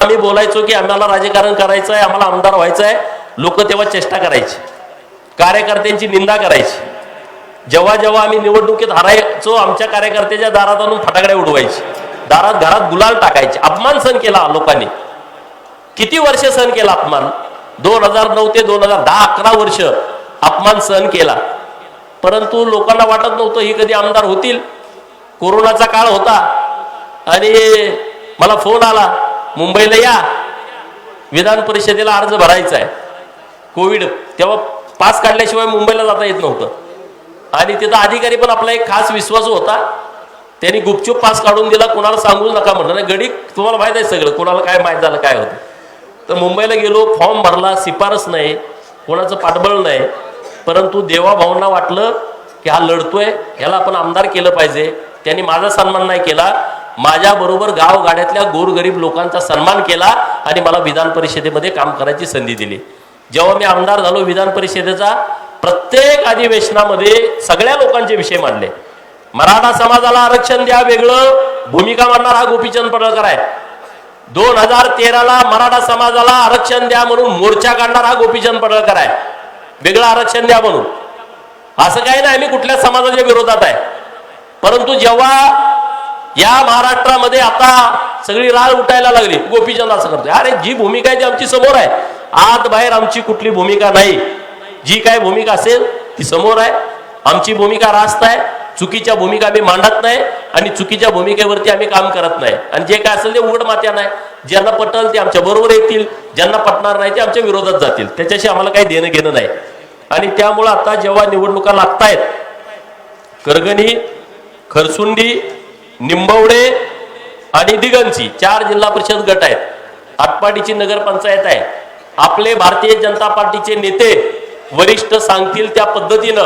आम्ही बोलायचो की आम्हाला राजकारण करायचं आहे आम्हाला आमदार व्हायचं आहे लोक तेव्हा चेष्टा करायची. कार्यकर्त्यांची निंदा करायची. जेव्हा जेव्हा आम्ही निवडणुकीत हरायचो आमच्या कार्यकर्त्याच्या दारात आणून फटाकडे उडवायचे. दारात घरात गुलाल टाकायचे. अपमान सहन केला लोकांनी. किती वर्ष सहन केला अपमान? दोन हजार नऊ ते दोन हजार दहा अकरा वर्ष अपमान सहन केला. परंतु लोकांना वाटत नव्हतं ही कधी आमदार होतील. कोरोनाचा काळ होता. आणि मला फोन आला. मुंबईला या. विधान परिषदेला अर्ज भरायचा आहे. कोविड तेव्हा पास काढल्याशिवाय मुंबईला जाता येत नव्हतं. आणि तिथं अधिकारी पण आपला एक खास विश्वास होता. त्यांनी गुपचूप पास काढून दिला कोणाला सांगूच नका म्हटलं नाही गडी तुम्हाला माहीत आहे सगळं कोणाला काय माहीत झालं काय होतं. तर मुंबईला गेलो फॉर्म भरला शिफारस नाही कोणाचं पाठबळ नाही. परंतु देवाभाऊंना वाटलं की हा लढतोय ह्याला आपण आमदार केलं पाहिजे. त्यांनी माझा सन्मान नाही केला. माझ्याबरोबर गावगाड्यातल्या गोरगरीब लोकांचा सन्मान केला आणि मला विधान परिषदेमध्ये काम करायची संधी दिली. जेव्हा मी आमदार झालो विधान परिषदेचा प्रत्येक अधिवेशनामध्ये सगळ्या लोकांचे विषय मांडले. मराठा समाजाला आरक्षण द्या वेगळं भूमिका मांडणार हा गोपीचंद पडळकर आहे. दोन हजार तेराला मराठा समाजाला आरक्षण द्या म्हणून मोर्चा काढणार हा गोपीचंद पडळकर आहे. वेगळं आरक्षण द्या म्हणून. असं काही नाही मी कुठल्या समाजाच्या विरोधात आहे. परंतु जेव्हा या महाराष्ट्रामध्ये आता सगळी राळ उठायला लागली. गोपीचंद असं करतोय. अरे जी भूमिका आहे ती आमची समोर आहे. आत बाहेर आमची कुठली भूमिका नाही. जी काय भूमिका असेल ती समोर आहे. आमची भूमिका रास्त आहे. चुकीच्या भूमिका आम्ही मांडत नाही आणि चुकीच्या भूमिकेवरती आम्ही काम करत नाही. आणि जे काय असेल ते उघड मात्या नाही ज्यांना पटल ते आमच्या बरोबर येतील. ज्यांना पटणार नाही ते आमच्या विरोधात जातील. त्याच्याशी आम्हाला काही देणं घेणं नाही. आणि त्यामुळं आता जेव्हा निवडणुका लागतायत करगणी खरसुंडी निंबवडे आणि दिगंची चार जिल्हा परिषद गट आहेत. आटपाडीची नगरपंचायत आहे. आपले भारतीय जनता पार्टीचे नेते वरिष्ठ सांगतील त्या पद्धतीनं.